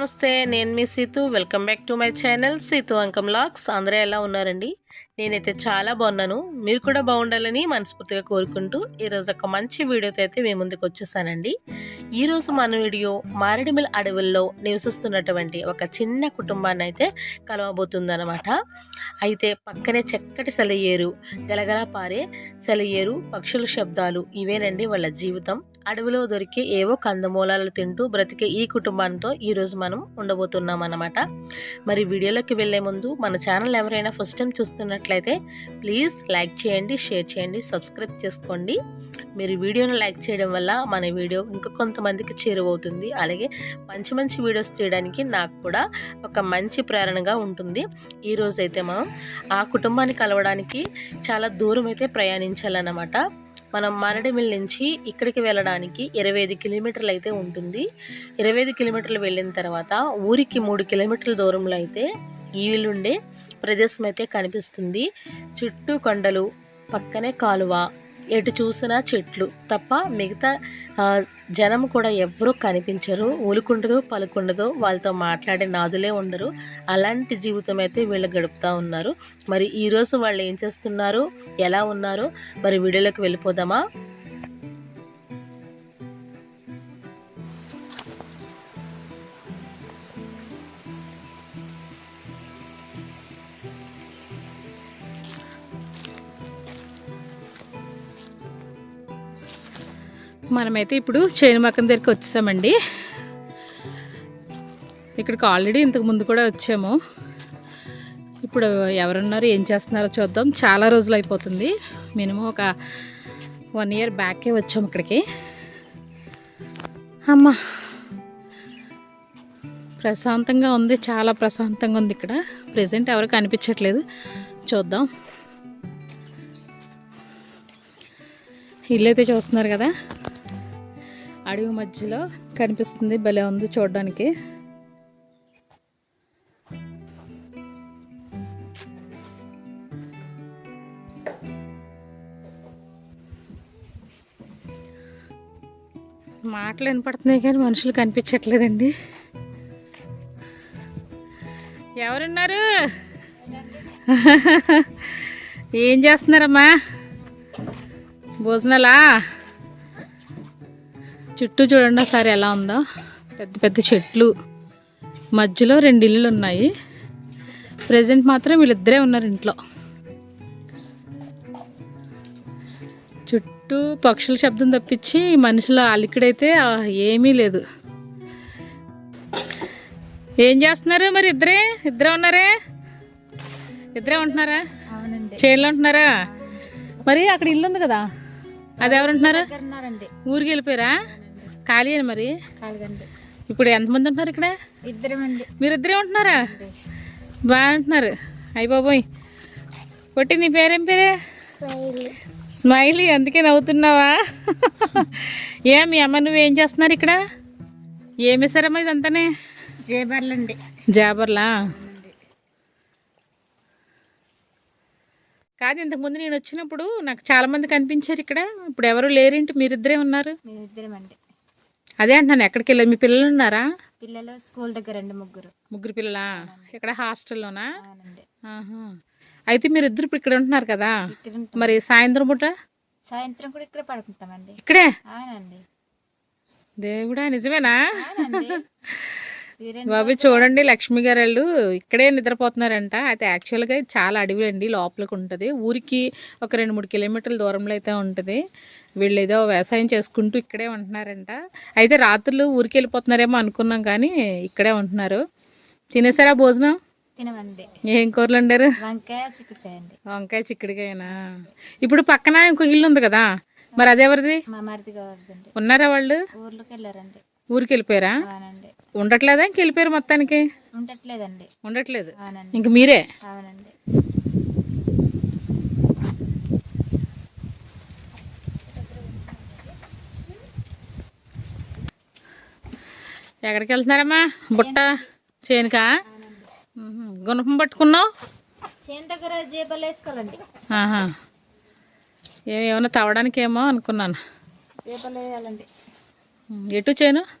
నమస్తే నేను మీ Seethu. Welcome back to my channel Seethu అంకం లాక్స్. అందరూ ఎలా ఉన్నారండి? నేనైతే చాలా బాగున్నాను. మీరు కూడా బాగుండాలని మనస్ఫూర్తిగా కోరుకుంటూ ఈరోజు ఒక మంచి వీడియోతో అయితే మీ ముందుకు వచ్చేసానండి. ఈరోజు మన వీడియో మారేడుమిల్ అడవుల్లో నివసిస్తున్నటువంటి ఒక చిన్న కుటుంబాన్ని అయితే కలవబోతుందన్నమాట. అయితే పక్కనే చక్కటి సెలయేరు గలగల పారే సెలయేరు పక్షుల శబ్దాలు ఇవేనండి వాళ్ళ జీవితం. అడవిలో దొరికే ఏవో కందమూలాలు తింటూ బ్రతికే ఈ కుటుంబంతో ఈరోజు మనం ఉండబోతున్నాం అన్నమాట మరి వీడియోలోకి వెళ్ళే ముందు మన ఛానల్ ఎవరైనా ఫస్ట్ టైం చూస్తున్నట్లయితే ప్లీజ్ లైక్ చేయండి షేర్ చేయండి సబ్స్క్రైబ్ చేసుకోండి. మీరు వీడియోను లైక్ చేయడం వల్ల మన వీడియో ఇంకా కొంతమందికి చేరువవుతుంది. అలాగే మంచి మంచి వీడియోస్ తీయడానికి నాకు కూడా ఒక మంచి ప్రేరణగా ఉంటుంది. ఈరోజు అయితే మనం ఆ కుటుంబాన్ని కలవడానికి చాలా దూరం అయితే ప్రయాణించాలన్నమాట. మనం మారేడుమిల్ నుంచి ఇక్కడికి వెళ్ళడానికి ఇరవై ఐదు కిలోమీటర్లు అయితే ఉంటుంది. ఇరవై ఐదు కిలోమీటర్లు వెళ్ళిన తర్వాత ఊరికి మూడు కిలోమీటర్ల దూరంలో అయితే ఈ వీలుండే ప్రదేశం అయితే కనిపిస్తుంది. చుట్టూ కొండలు పక్కనే కాలువ ఎటు చూసినా చెట్లు తప్ప మిగతా జనం కూడా ఎవ్వరూ కనిపించరు. ఊలుకుండదు పలుకుండదు. వాళ్ళతో మాట్లాడే నాదులే ఉండరు. అలాంటి జీవితం అయితే వీళ్ళు గడుపుతూ ఉన్నారు. మరి ఈరోజు వాళ్ళు ఏం చేస్తున్నారు? ఎలా ఉన్నారు? మరి వీడియోలోకి వెళ్ళిపోదామా? మనమైతే ఇప్పుడు చేను మక్కం దగ్గరికి వచ్చేసామండి. ఇక్కడికి ఆల్రెడీ ఇంతకు ముందు కూడా వచ్చాము. ఇప్పుడు ఎవరున్నారు ఏం చేస్తున్నారో చూద్దాం. చాలా రోజులు అయిపోతుంది. మినిమం ఒక వన్ ఇయర్ బ్యాకే వచ్చాము ఇక్కడికి. అమ్మ ప్రశాంతంగా ఉంది చాలా ప్రశాంతంగా ఉంది ఇక్కడ. ప్రజెంట్ ఎవరు కనిపించట్లేదు. చూద్దాం. ఇల్లు అయితే చూస్తున్నారు కదా. అడవి మధ్యలో కనిపిస్తుంది. భలే ఉంది చూడడానికి. మాటలు వినపడుతున్నాయి కానీ మనుషులు కనిపించట్లేదండి. ఎవరున్నారు? ఏం చేస్తున్నారమ్మా? భోజనాలా? చుట్టూ చూడండి ఒకసారి ఎలా ఉందో. పెద్ద పెద్ద చెట్లు. మధ్యలో రెండు ఇల్లులు ఉన్నాయి. ప్రజెంట్ మాత్రం వీళ్ళిద్దరే ఉన్నారు ఇంట్లో. చుట్టూ పక్షుల శబ్దం తప్పించి మనుషుల అలికిడైతే ఏమీ లేదు. ఏం చేస్తున్నారు మరి ఇద్దరే? ఇద్దరే ఉన్నారే? ఇద్దరే ఉంటున్నారా? చేనులో ఉంటున్నారా? మరి అక్కడ ఇల్లు ఉంది కదా. అది ఎవరు ఉంటున్నారు? ఊరికి వెళ్ళిపోయారా? ఖాళీ అని మరి? ఇప్పుడు ఎంతమంది ఉంటున్నారు ఇక్కడ? ఇద్దరమండి. మీరిద్దరే ఉంటున్నారా? బాగా ఉంటున్నారు అయ్యి బాబోయ్. పొట్టి నీ పేరేం పేరే? స్మైలీ. అందుకే నవ్వుతున్నావా? ఏ మీ అమ్మ నువ్వేం చేస్తున్నారు ఇక్కడ? ఏమి వేసారమ్మా ఇదంతానే? జేబర్లండి. జాబర్లా? కాదు ఇంతకుముందు నేను వచ్చినప్పుడు నాకు చాలా మంది కనిపించారు ఇక్కడ. ఇప్పుడు ఎవరు లేరేంటి? మీరిద్దరే ఉన్నారు? మేము ఇద్దరమండి అదే అంటున్నాను ఎక్కడికి వెళ్ళారు? మీ పిల్లలు ఉన్నారా? పిల్లలు స్కూల్ దగ్గర అండి ముగ్గురు. ముగ్గురు పిల్లలా? ఇక్కడ హాస్టల్లోనా. అయితే మీరు ఇద్దరు ఇప్పుడు ఇక్కడ ఉంటున్నారు కదా. మరి సాయంత్రం పూట? సాయంత్రం కూడా ఇక్కడ పడుకుంటామండి. ఇక్కడే? అవునండి. దేవుడా నిజమేనా? బాబు చూడండి లక్ష్మి గారు వాళ్ళు ఇక్కడే నిద్రపోతున్నారంట. అయితే యాక్చువల్గా చాలా అడవి అండి లోపలికి ఉంటుంది. ఊరికి ఒక రెండు మూడు కిలోమీటర్ల దూరంలో అయితే ఉంటుంది. వీళ్ళు ఏదో వ్యవసాయం చేసుకుంటూ ఇక్కడే ఉంటున్నారంట. అయితే రాత్రులు ఊరికి వెళ్ళిపోతున్నారేమో అనుకున్నాం కానీ ఇక్కడే ఉంటున్నారు. తినేసారా భోజనం? ఏం కూరలు వండారు? వంకాయ చిక్కుడుకాయ వంకాయ చిక్కుడుకాయనా? ఇప్పుడు పక్కన ఇంకో ఇల్లు ఉంది కదా. మరి అదెవరిది? ఉన్నారా వాళ్ళు? ఊరికి వెళ్ళిపోయారా? ఉండట్లేదా ఇంక వెళ్ళిపోయారు మొత్తానికి? ఉండట్లేదండి. ఉండట్లేదు. అవునండి. ఇంక మీరే? అవునండి. ఎక్కడికి వెళ్తున్నారమ్మా బుట్ట? చేనుకా. గుణపం పట్టుకున్నావు? చేను దగ్గర జేబర్లు వేసుకోవాలండి. ఆహా. ఏ- ఏమన్నా తవ్వడానికి ఏమో అనుకున్నాను వేయాలండి. ఎటు చేను?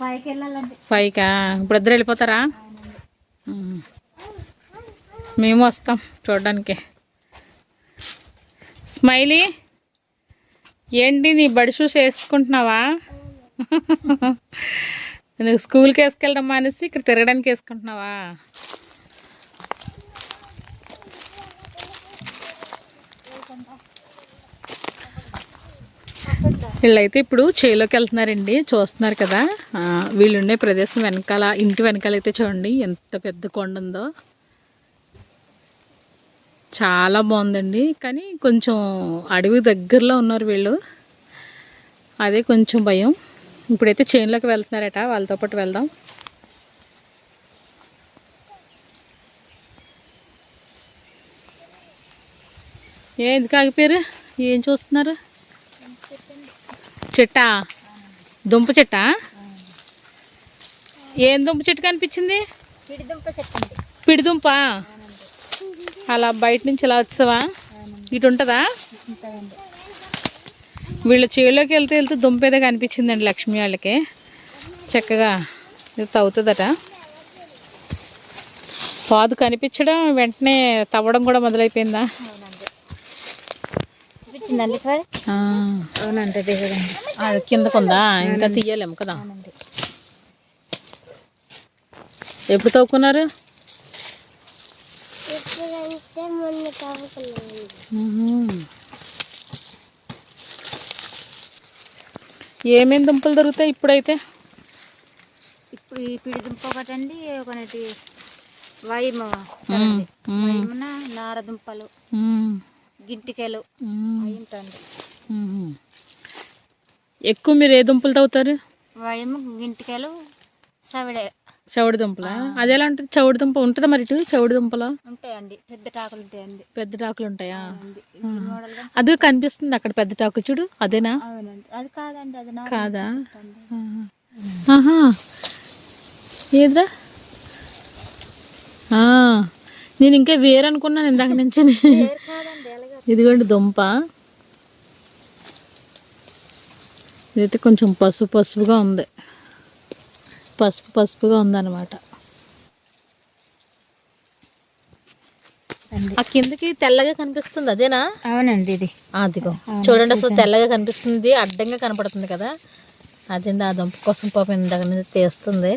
పైకి వెళ్ళాలండి పైకా? ఇప్పుడు ఇద్దరు వెళ్ళిపోతారా. మేము వస్తాం చూడడానికి. స్మైలీ ఏంటి నీ బడి షూస్ వేసుకుంటున్నావా? నువ్వు స్కూల్కి వేసుకెళ్ళడం మానేసి ఇక్కడ తిరగడానికి వేసుకుంటున్నావా? వీళ్ళైతే ఇప్పుడు చేలోకి వెళ్తున్నారండి. చూస్తున్నారు కదా. వీళ్ళుండే వీళ్ళు ఉండే ప్రదేశం వెనకాల ఇంటి వెనకాల అయితే చూడండి ఎంత పెద్ద కొండ ఉందో. చాలా బాగుందండి. కానీ కొంచెం అడవి దగ్గరలో ఉన్నారు వీళ్ళు. అదే కొంచెం భయం. ఇప్పుడైతే చేనులోకి వెళ్తున్నారట వాళ్ళతో పాటు వెళ్దాం. ఏ ఎందుకు ఆగిపోయారు? ఏం చూస్తున్నారు? చెట్టా? దుంప చెట్టా? ఏం దుంప చెట్టు కనిపించింది? పిడి దుంప చెట్టు అండి. పిడి దుంప? అలా బయట నుంచి ఇలా వచ్చావా? ఇటు ఉంటుందా? వీళ్ళ చేలోకి వెళ్తే వెళ్తే దుంప ఏదో కనిపించిందండి లక్ష్మి వాళ్ళకి. చక్కగా ఇది తవ్వుతుందట. పాదు కనిపించడం వెంటనే తవ్వడం కూడా మొదలైపోయిందా? ఆ, అవునండి అది కిందకుందా? ఇంకా తీయలేము కదా. ఎప్పుడు తవ్వుకున్నారు? మ్మ్. ఏమేమి దుంపలు దొరుకుతాయి ఇప్పుడైతే? ఇప్పుడు ఈ పిడి దుంప ఒకటండి ఒకటి వైమ నార దుంపలు. గింటికలు ఉంటాయండి. మ్మ్. ఎక్కువ మీరు ఏ దుంపలు తవ్వుతారు? వైము గింటికలు సవిడే చౌడి దుంపల? అది ఎలా ఉంటుంది? చౌడి దుంప ఉంటుందా మరి ఇటు? చౌడి దుంపలో? ఉంటాయండి. పెద్ద టాకులు ఉంటాయండి. పెద్ద టాకులు ఉంటాయా? అది కనిపిస్తుంది అక్కడ పెద్ద టాకు చూడు. అదేనా? అది కాదండి. అది కాదా. ఆహా. ఏదిరా? ఆ, నేను ఇంకా వేరు అనుకున్నాను ఇందాక నుంచి. ఇదిగోండి దుంప. ఇదైతే కొంచెం పసుపు పసుపుగా ఉంది. పసుపు పసుపుగా ఉందన్నమాట. ఆ కిందకి తెల్లగా కనిపిస్తుంది అదేనా? అవునండి ఇది. అదిగో. చూడండి అసలు తెల్లగా కనిపిస్తుంది అడ్డంగా కనపడుతుంది కదా. అదండి ఆ దుంప కోసం పాపం ఇందాక తీస్తుంది.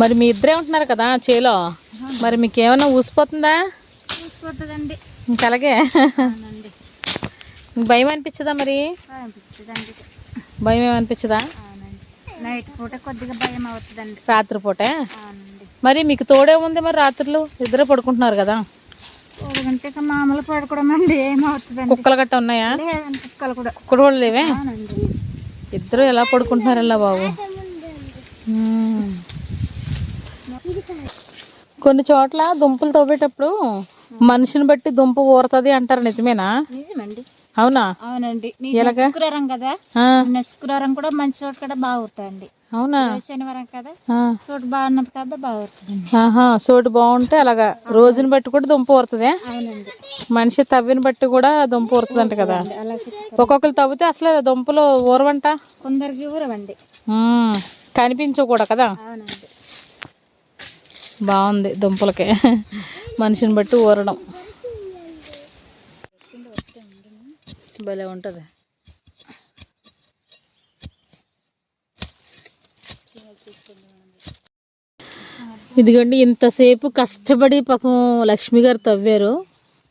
మరి మీ ఇద్దరే ఉంటున్నారు కదా చేలో? మరి మీకు ఏమైనా ఊసిపోతుందా? చూసిపోతుందండి ఇంక అలాగే? అవునండి. మీకు భయం అనిపించదా మరి? భయం ఏమనిపించదా? నైట్ పూట కొద్దిగా భయం అవుతుందండి. రాత్రిపూట? మరి మీకు తోడే ఉంది మరి రాత్రులు? ఇద్దరే పడుకుంటున్నారు కదా? మామూలు పడుకోవడం అండి కుక్కలు గట్ట ఉన్నాయా? కుక్కలు కూడా. లేవే? ఇద్దరు ఎలా పడుకుంటున్నారు బాబు. కొన్ని చోట్ల దుంపలు తవ్వేటప్పుడు మనిషిని బట్టి దుంప ఊరుతుంది అంటారు నిజమేనా? నిజమండి. అవునా? అవునండి? శుక్రవారం కదా? శుక్రవారం కూడా మంచి చోట కూడా బాగా ఊరుతాయండి. అవునా? శనివారం కదా? చోటు బాగున్నది కాబట్టి బాగా ఊరుతుందండి. ఆహా సోటు బాగుంటే అలాగా రోజుని బట్టి కూడా దుంప ఊరుతుంది? అవునండి. మనిషి తవ్విని బట్టి కూడా దుంప ఊరుతుందంట కదా? అలా శుక్రవారం ఒక్కొక్కరు తవ్వితే అసలు దుంపలు ఊరవంట? కొందరికి ఊరవండి. కనిపించవు కూడా కదా? అవునండి. బాగుంది దుంపలకే. మనిషిని బట్టి ఊరడం. భలే ఉంటుంది. ఇదిగోండి ఇంతసేపు కష్టపడి పాపం లక్ష్మి గారు తవ్వారు.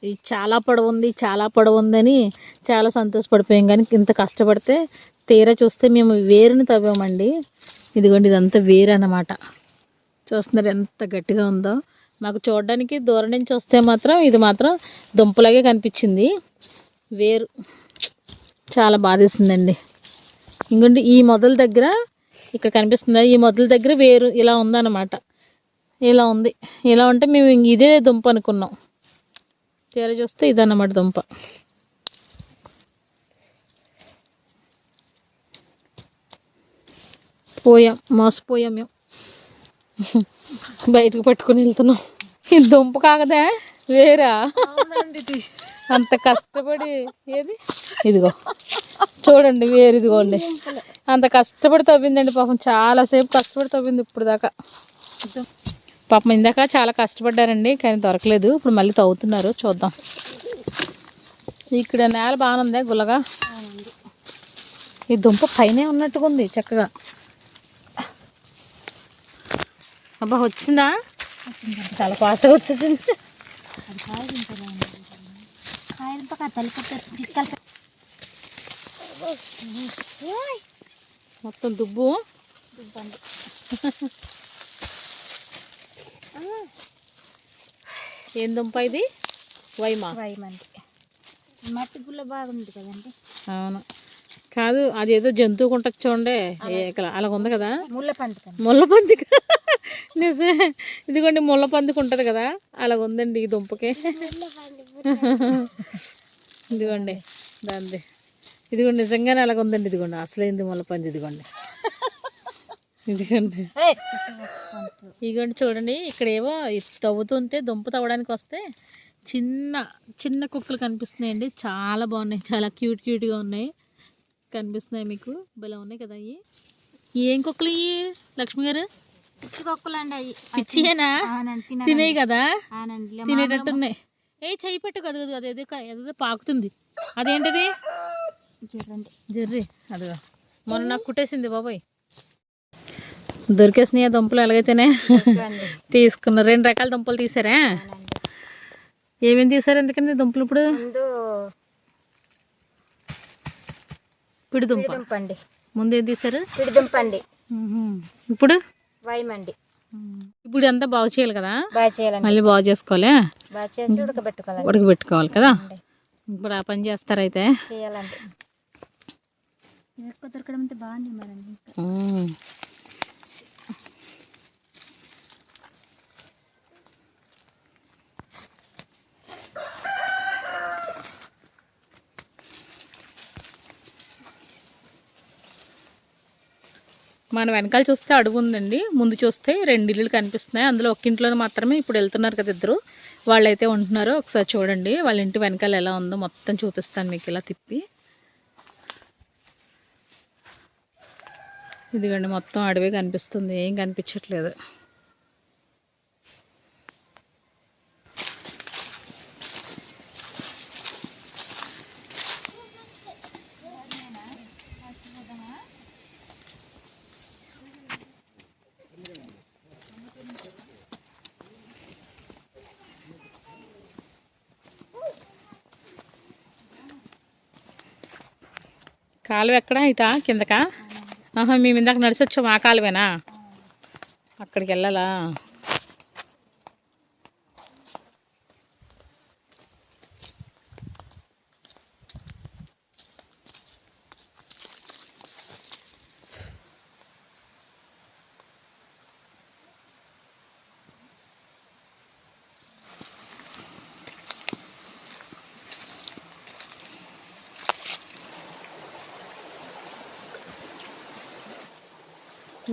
ఇది చాలా పొడవు ఉంది చాలా పొడవు ఉందని చాలా సంతోషపడిపోయాం. కానీ ఇంత కష్టపడితే తీరా చూస్తే మేము వేరుని తవ్వామండి. ఇదిగోండి ఇదంతా వేరు అన్నమాట చూస్తున్నారు ఎంత గట్టిగా ఉందో. మాకు చూడడానికి దూరం నుంచి వస్తే మాత్రం ఇది మాత్రం దుంపలాగే కనిపించింది. వేరు. చాలా బాధేసిందండి ఇంకోండి ఈ మొదల దగ్గర ఇక్కడ కనిపిస్తుంది. ఈ మొదల దగ్గర వేరు ఇలా ఉందన్నమాట. ఇలా ఉంది. ఇలా ఉంటే మేము ఇదే దుంప అనుకున్నాం. తీర చూస్తే ఇదన్నమాట దుంప. పోయాం. మోసపోయాం మేము. బయటకు పట్టుకుని వెళ్తున్నాం. ఇది దుంప కాకదా? వేరా? అంత కష్టపడి ఏది? ఇదిగో. చూడండి వేరు ఇదిగోండి. అంత కష్టపడి తవ్విందండి పాపం. చాలాసేపు కష్టపడి తవ్వింది ఇప్పుడు దాకా పాపం ఇందాక చాలా కష్టపడ్డారండి కానీ దొరకలేదు. ఇప్పుడు మళ్ళీ తవ్వుతున్నారు. చూద్దాం. ఇక్కడ నేల బాగానే ఉందా గుల్లగా ఈ దుంప పైనే ఉన్నట్టుగా ఉంది చక్కగా. అబ్బా వచ్చిందా? చాలా ఫాస్ట్గా వచ్చేసింది. మొత్తం దుబ్బు. ఏం దుంప ఇది? వైమా. మంది మట్టి గుల్ల బాగుంది కదండి అవును. కాదు అది ఏదో జంతువు ఉంటుంది చూడండి. అలాగ ఉంది కదా? ముళ్ళ పంది కండి నిజమే ఇదిగోండి ముళ్ళ పందికి ఉంటుంది కదా అలాగ ఉందండి ఈ దుంపకి. ఇదిగోండి దాంది. ఇదిగోండి నిజంగానే అలాగ ఉందండి ఇదిగోండి. అసలేంది ముళ్ళ పంది ఇదిగోండి. ఇదిగోండి. ఇదిగోండి చూడండి ఇక్కడ ఏవో తవ్వుతుంటే దుంప తవ్వడానికి వస్తే చిన్న చిన్న కుక్కలు కనిపిస్తున్నాయండి. చాలా బాగున్నాయి చాలా క్యూట్ క్యూట్గా ఉన్నాయి. కనిపిస్తున్నాయి మీకు భలే ఉన్నాయి కదా ఇవి ఏం కుక్కలు ఇవి లక్ష్మి గారు? పిచ్చి అవి పిచ్చియేనా? కదా? తినేటట్టున్నాయి. ఏ చెయ్యి పెట్టు కదా అది ఏదో ఏదో పాకుతుంది. అదేంటిది? జర్రి అదిగో. మొన్న నాకు కుట్టేసింది బాబాయ్. దొరికేసినాయి దుంపలు ఎలాగైతేనే. తీసుకున్న రెండు రకాల దుంపలు తీసారా? ఏమేమి తీసారు ఎందుకండి దుంపలు ఇప్పుడు? ముందు పిడి దుంప. దుంపండి. ముందు ఏం తీసారు? పిడి దుంపండి. ఇప్పుడు? వైమండి ఇప్పుడు అంతా బాగు చేయాలి కదా? బాగా చేయాలండి. మళ్ళీ బాగు చేసుకోవాలి? బాగా చేసి ఉడకబెట్టుకోవాలండి. ఉడకబెట్టుకోవాలి కదా? ఇప్పుడు ఆ పని చేస్తారైతే చేయాలండి. ఎక్కువ దొరకడం అంటే బాగుంది మరండి మన వెనకాల చూస్తే అడుగు ఉందండి. ముందు చూస్తే రెండు ఇల్లులు కనిపిస్తున్నాయి. అందులో ఒక ఇంట్లో మాత్రమే ఇప్పుడు వెళ్తున్నారు కదా ఇద్దరు. వాళ్ళైతే ఉంటున్నారు ఒకసారి చూడండి. వాళ్ళ ఇంటి వెనకాల ఎలా ఉందో మొత్తం చూపిస్తాను మీకు ఇలా తిప్పి. ఇదిగోండి మొత్తం అడవి కనిపిస్తుంది. ఏం కనిపించట్లేదు. కాలువ ఎక్కడ? ఇటా? కిందకా? ఆహా మేము ఇందాక నడిచి వచ్చాము ఆ కాలువేనా? అక్కడికి వెళ్ళాలా?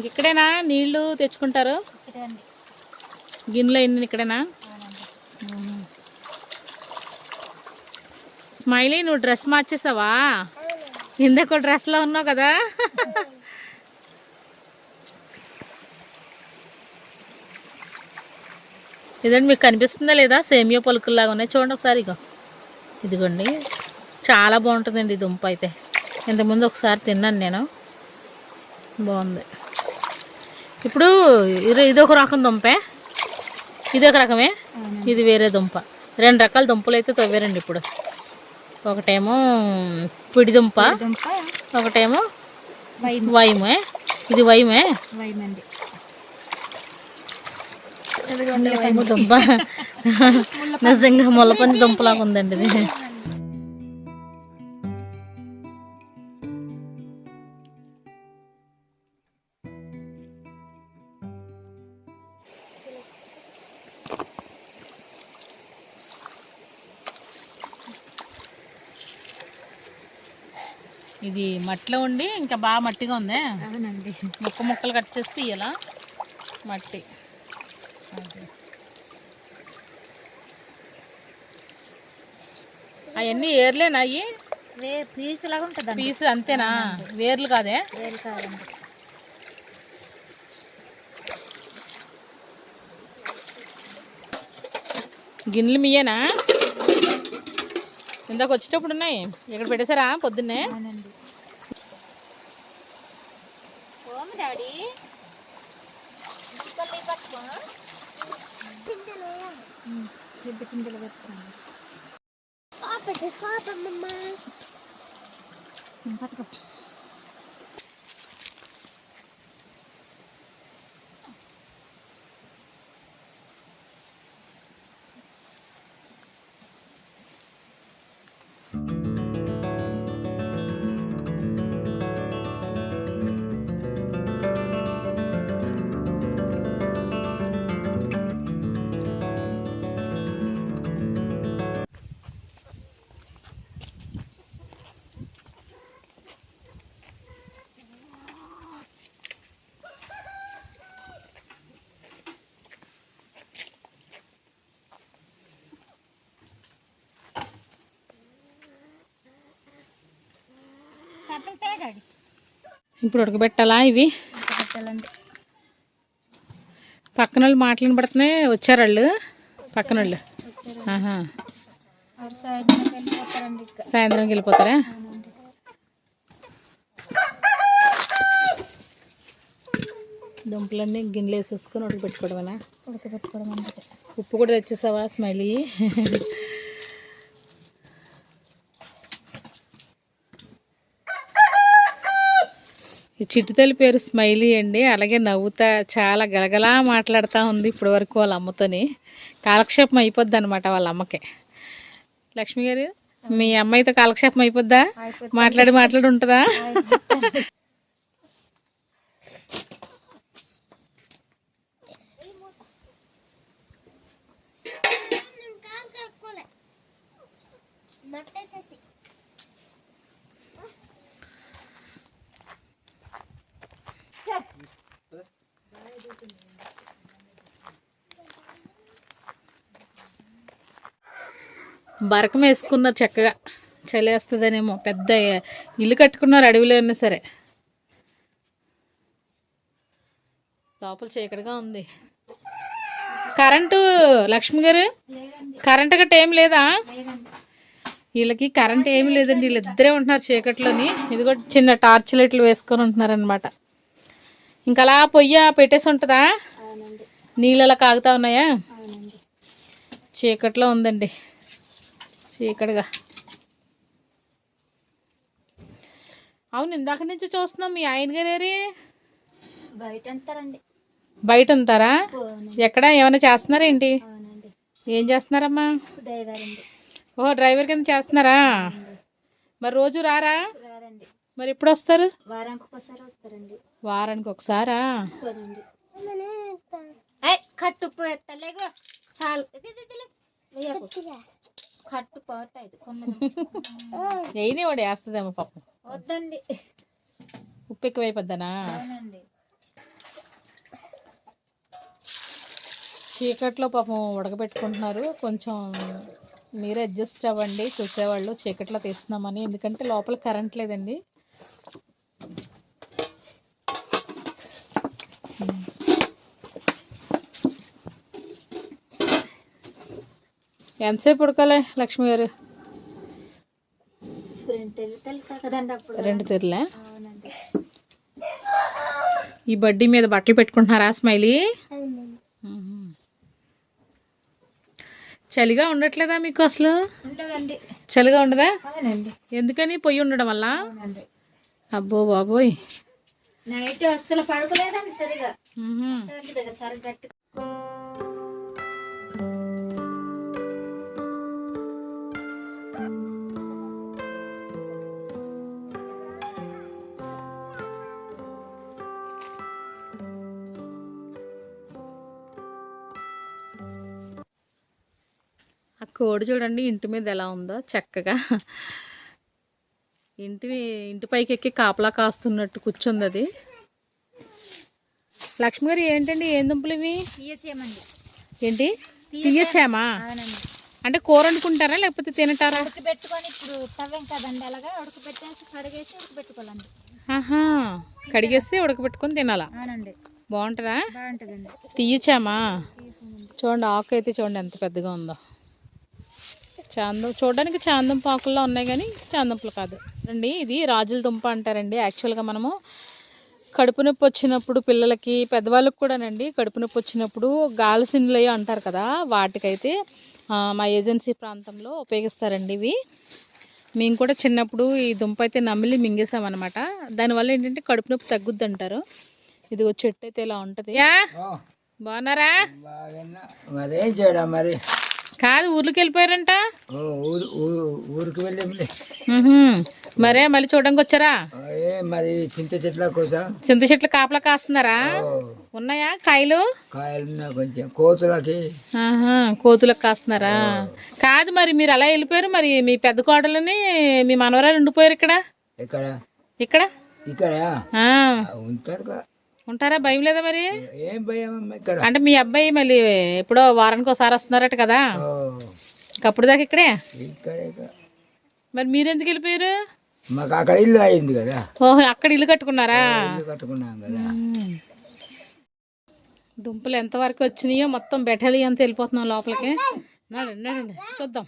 ఇక్కడేనా నీళ్ళు తెచ్చుకుంటారు? గిన్నెలో ఎన్ని ఇక్కడేనా? స్మైలీ నువ్వు డ్రెస్ మార్చేసావా? ఇందాక డ్రెస్లో ఉన్నావు కదా. ఇదండి మీకు కనిపిస్తుందా లేదా? సేమియా పలుకుల్లాగా ఉన్నాయి. చూడండి ఒకసారి ఇగో. ఇదిగోండి. చాలా బాగుంటుందండి దుంప అయితే. ఇంతకుముందు ఒకసారి తిన్నాను నేను. బాగుంది. ఇప్పుడు ఇది- ఒక రకం దుంపే. ఇది ఒక రకమే. ఇది వేరే దుంప. రెండు రకాల దుంపలు అయితే తవ్వారండి ఇప్పుడు. ఒకటేమో పిడి దుంప. ఒకటేమో వైమ. వైమే ఇది వైము? దుంప. నిజంగా ముల్లపంది దుంపలాగా ఉందండి ఇది. మట్టిలో ఉండి ఇంకా బాగా మట్టిగా ఉందే? అవునండి. ముక్క ముక్కలు కట్ చేసి తీయాలా? మట్టి. అవన్నీ ఏర్లేనా అయ్యి? పీసు లాగా ఉంటుందండి పీసు అంతేనా? వేర్లు కాదే? కాదండి. గిన్నెలు మీయేనా ఇందాక వచ్చేటప్పుడు ఉన్నాయి? ఇక్కడ పెట్టేశారా పొద్దున్నే? Stop it, stop it, Mama. ఇప్పుడు ఉడకబెట్టాలా ఇవి? పెట్టాలండి పక్కన వాళ్ళు మాటలను పడుతున్నాయి. వచ్చారు. వాళ్ళు పక్కన వాళ్ళు సాయంత్రం వెళ్ళిపోతారా? దుంపలన్నీ గిన్నెలు వేసేసుకొని ఉడకబెట్టుకోవడమేనా? ఉడకబెట్టుకోవడం ఉప్పు కూడా తెచ్చేసావా స్మైలీ? ఈ చిట్టుతల్లి పేరు స్మైలీ అండి. అలాగే నవ్వుతా చాలా గలగలా మాట్లాడుతూ ఉంది ఇప్పటి వరకు వాళ్ళ అమ్మతోని. కాలక్షేపం అయిపోద్ది అనమాట వాళ్ళ అమ్మకి. లక్ష్మి గారు మీ అమ్మాయితో కాలక్షేపం అయిపోద్దా. మాట్లాడి మాట్లాడి ఉంటుందా? బరకం వేసుకున్నారు చక్కగా చలేస్తుందనేమో పెద్ద ఇల్లు కట్టుకున్నారు అడవిలో అయినా సరే. లోపల చీకటిగా ఉంది. కరెంటు లక్ష్మి గారు కరెంటు గట్ట ఏం లేదా? వీళ్ళకి కరెంట్ ఏమీ లేదండి వీళ్ళిద్దరే ఉంటున్నారు చీకట్లోని. ఇది కూడా చిన్న టార్చ్ లైట్లు వేసుకొని ఉంటున్నారు అనమాట ఇంకా అలా పొయ్య పెట్టేసి ఉంటుందా? నీళ్ళు అలా కాగుతా ఉన్నాయా? చీకట్లో ఉందండి. చీకటిగా. అవును ఇందాక నుంచి చూస్తున్నాం మీ ఆయన గారేరి బయట అంటారండి బయట ఉంటారా ఎక్కడ? ఏమైనా చేస్తున్నారా ఏంటి? అవునండి. ఏం చేస్తున్నారమ్మా? ఓ డ్రైవర్ కింద చేస్తున్నారా? మరి రోజు రారా? రారండి. మరి ఎప్పుడు వస్తారు? వారానికి ఒకసారి వస్తారండి. వారానికి ఒకసారా పోనండి ఏయ్, కట్టు చాలు. కట్టు పోతాయి వాడు వేస్తుందేమో పాపం. వద్దండి. ఉప్పు ఎక్కువైపోద్దనా? అవునండి. చీకట్లో పాపం ఉడకబెట్టుకుంటున్నారు. కొంచెం మీరు అడ్జస్ట్ అవ్వండి. చూసేవాళ్ళు చీకట్లో తీస్తున్నామని. ఎందుకంటే లోపల కరెంట్ లేదండి. ఎంతసేపు ఉడకాలి లక్ష్మి గారు? రెండు తెరలే? ఈ బడ్డీ మీద బట్టలు పెట్టుకుంటున్నారా స్మైలీ. చలిగా ఉండట్లేదా మీకు అసలు? చలిగా ఉండదా? ఎందుకని పొయ్యి ఉండడం వల్ల? అబ్బో బాబోయ్. నైట్ అస్సలు పడుకోలేదండి సరిగా. కోడి చూడండి ఇంటి మీద ఎలా ఉందో చక్కగా. ఇంటి ఇంటి పైకి ఎక్కి కాపలా కాస్తున్నట్టు కూర్చుంది అది లక్ష్మి గారు ఏంటండి ఏం దుంపలు ఇవి? ఏంటి? తీయచ్చామా అంటే కూర వండుకుంటారా లేకపోతే తినటారా? ఉడకబెట్టుకొని ఇప్పుడు తవ్వేం కదండి అలాగా ఉడకబెట్టేసి కడిగేసి ఉడకబెట్టుకోవాలండి. ఆహా కడిగేసి ఉడకబెట్టుకొని తినాలా? బాగుంటుందా? బాగుంటుందండి. తీయచామా? చూడండి ఆకు అయితే చూడండి ఎంత పెద్దగా ఉందో. చాందం చూడడానికి చాందం పాకుల్లో ఉన్నాయి కానీ చాందంపులు కాదు. అండి ఇది రాజుల దుంప అంటారండి. యాక్చువల్గా మనము కడుపు నొప్పి వచ్చినప్పుడు పిల్లలకి పెద్దవాళ్ళకి కూడానండి కడుపు నొప్పి వచ్చినప్పుడు గాలిసిండ్లు అయ్యి అంటారు కదా వాటికైతే మా ఏజెన్సీ ప్రాంతంలో ఉపయోగిస్తారండి ఇవి. మేము కూడా చిన్నప్పుడు ఈ దుంప అయితే నమిలి మింగేసామన్నమాట. దానివల్ల ఏంటంటే కడుపు నొప్పి తగ్గుద్ది అంటారు. ఇది చెట్టు అయితే ఇలా ఉంటుంది. యా? బాగున్నారా? మరేం చేయడం మరి? కాదు ఊర్లోకి వెళ్ళిపోయారంట ఊరికి వెళ్ళాంలే మ్హూ. మరే మళ్ళీ చూడడానికి వచ్చారా? మరి చింత చెట్ల కోసం. చింత చెట్లు కాపలా కాస్తున్నారా? ఉన్నాయా కాయలు? కాయలున్నా కొంచెం. కోతులకి. కోతులకు కాస్తున్నారా? కాదు మరి మీరు అలా వెళ్ళిపోయారు? మరి మీ పెద్ద కోడలని మీ మనవరాలు ఉండిపోయారు ఇక్కడ? ఇక్కడ? ఇక్కడ? ఇక్కడ ఉంటారు. ఉంటారా? భయం లేదా మరి? ఏం భయం అమ్మ ఇక్కడ? అంటే మీ అబ్బాయి మళ్ళీ ఎప్పుడో వారానికి ఒకసారి వస్తున్నారట కదా? అప్పుడు దాకా ఇక్కడే. మరి మీరెందుకు వెళ్ళిపోయారు? మాకు అక్కడ ఇల్లు అయింది కదా. ఓహో అక్కడ ఇల్లు కట్టుకున్నారా? కట్టుకున్నాం కదా. మ్మ్. దుంపలు ఎంతవరకు వచ్చినాయో మొత్తం బెటలి అంత వెళ్ళిపోతున్నాం లోపలికి. నడండి నడండి చూద్దాం.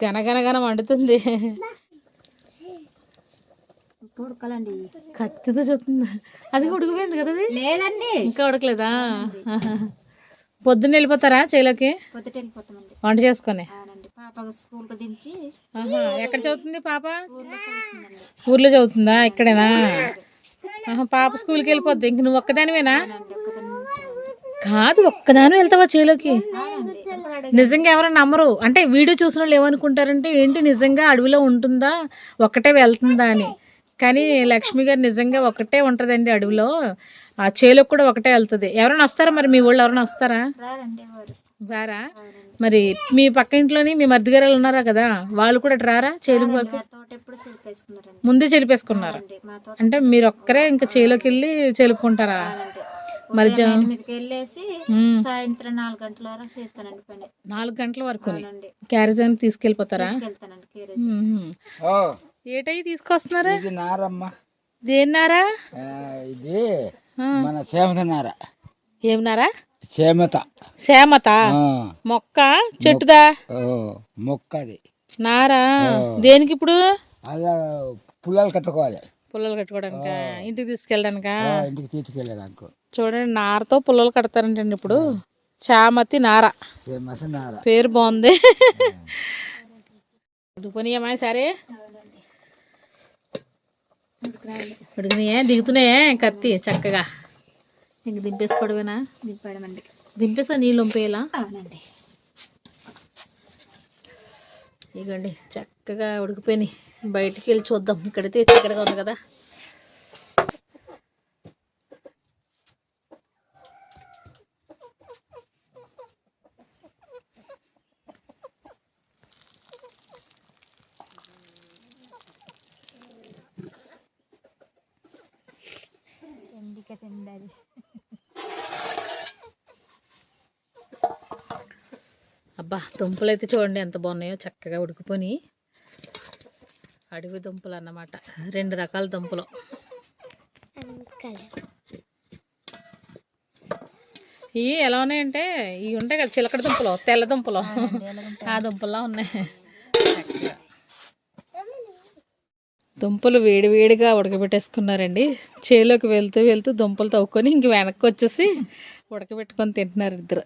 గనగనగన ఉడకాలండి కత్తితో చూస్తుంది అది ఉడికిపోయింది కదా అది? లేదండి. ఇంకా ఉడకలేదా? పొద్దున్న వెళ్ళిపోతారా చేలోకి? పొద్దుట వెళ్ళిపోతామండి. వంట చేసుకొని? అవునండి. పాప స్కూల్ దించి ఆహా, ఎక్కడ చదువుతుంది పాప? ఊర్లో చదువుతుందా? ఇక్కడేనా పాప స్కూల్కి వెళ్ళిపోద్ది. ఇంక నువ్వు ఒక్కదానివేనా. కాదు ఒక్కదాని వెళ్తావా చేలోకి? నిజంగా ఎవరైనా నమ్మరు. అంటే వీడియో చూసిన వాళ్ళు ఏమనుకుంటారంటే ఏంటి నిజంగా అడవిలో ఉంటుందా? ఒక్కటే వెళ్తుందా అని. కానీ లక్ష్మి గారు నిజంగా ఒకటే ఉంటుందండి అడవిలో. ఆ చేలోకి కూడా ఒకటే వెళ్తుంది. ఎవరైనా వస్తారా మరి? మీ వాళ్ళు ఎవరైనా వస్తారా? రారండి వారు. రారా? మరి మీ పక్క ఇంట్లోని మీ మధ్య గారు ఉన్నారా కదా? వాళ్ళు కూడా రారా చేలోకి వరకు ముందే తోట అంటే మీరు ఒక్కరే ఇంకా చేలోకి వెళ్ళి చెలుపుకుంటారా మరి. సాయంత్రం నాలుగు గంటల వరకు చేస్తానండి పని. నాలుగు గంటల వరకు క్యారేజ్ అని తీసుకెళ్ళిపోతారా? ఏటయి తీసుకొస్తున్నారా? ఇది నారమ్మ. దేన్నారా ఇది. మన సేమత నార. ఏమన్నారా సేమత సేమత ఆ, మొక్క? చెట్టుదా? ఓ, మొక్క అది నారా దేనికి ఇప్పుడు? అది పుల్లలు కట్టుకోవాలి. పుల్లలు కట్టుకోవడానిక? ఇంటికి తీసుకెళ్ళడానిక? ఇంటికి తీసుకెళ్ళడానికి. చూడండి నారతో పుల్లలు కడతారంటండి ఇప్పుడు. చామతి నార. పేరు బాగుంది. ఉడుకునియమ్మా సరే? ఉడికినాయే? దిగుతున్నాయే? కత్తి చక్కగా. ఇంక దింపేసుకోవడమేనా? దింపడమండి దింపేసా నీళ్ళు ఉంపేలా అవునండి. ఇగండి చక్కగా ఉడికిపోయినాయి. బయటికి వెళ్ళి చూద్దాం. ఇక్కడైతే చక్కగా ఉంది కదా. తిండది అబ్బా దుంపలు అయితే చూడండి ఎంత బాగున్నాయో చక్కగా ఉడికిపోయి అడవి దుంపలు అన్నమాట. రెండు రకాల దుంపలు. ఇవి ఎలా ఉన్నాయంటే ఇవి ఉంటాయి కదా చిలకడ దుంపలు తెల్ల దుంపలు. ఆ దుంపల్లా ఉన్నాయి. చక్కగా. దుంపలు వేడి వేడిగా ఉడకబెట్టేసుకున్నారండి. చేలోకి వెళ్తూ వెళ్తూ దుంపలు తవ్వుకొని ఇంక వెనక్కి వచ్చేసి ఉడకబెట్టుకొని తింటున్నారు ఇద్దరు.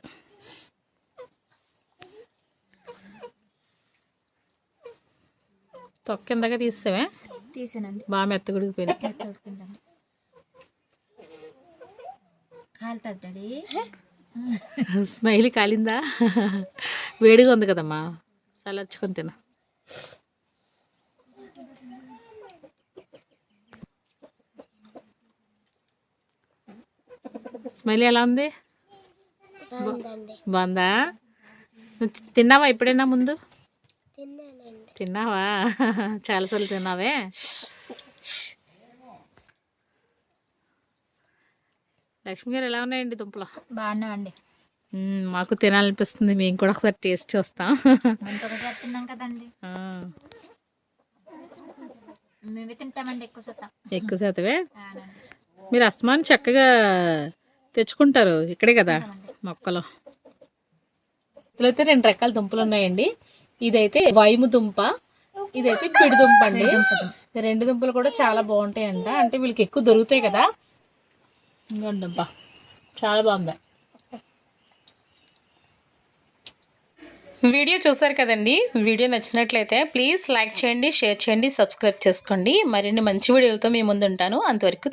తొక్క కిందగా తీసావే తీసానండి. బాగా మెత్తగుడికిపోయింది కాలుతుంది స్మైలీ కాలిందా? వేడిగా ఉంది కదమ్మా. చల్లర్చుకొని తిన. స్మైలీ ఎలా ఉంది? బాగుందా? తిన్నావా ఎప్పుడైనా ముందు? తిన్నావా? చాలాసార్లు తిన్నావే. లక్ష్మి గారు ఎలా ఉన్నాయండి దుంపలు? బాగున్నామండి మాకు తినాలనిపిస్తుంది. మేము కూడా ఒకసారి టేస్ట్ చూస్తాం. కదండి. తింటామండి ఎక్కువ శాతం. ఎక్కువ శాతమే? మీరు అస్తమానం చక్కగా తెచ్చుకుంటారు ఇక్కడే కదా మొక్కలు. ఇందులో అయితే రెండు రకాల దుంపలు ఉన్నాయండి. ఇదైతే వైము దుంప ఇదైతే పిడి దుంప అండి. రెండు దుంపలు కూడా చాలా బాగుంటాయంట. అంటే వీళ్ళకి ఎక్కువ దొరుకుతాయి కదా. దుంప. చాలా బాగుంది. వీడియో చూసారు కదండి? వీడియో నచ్చినట్లయితే ప్లీజ్ లైక్ చేయండి షేర్ చేయండి సబ్స్క్రైబ్ చేసుకోండి. మరిన్ని మంచి వీడియోలతో మీ ముందు ఉంటాను అంతవరకు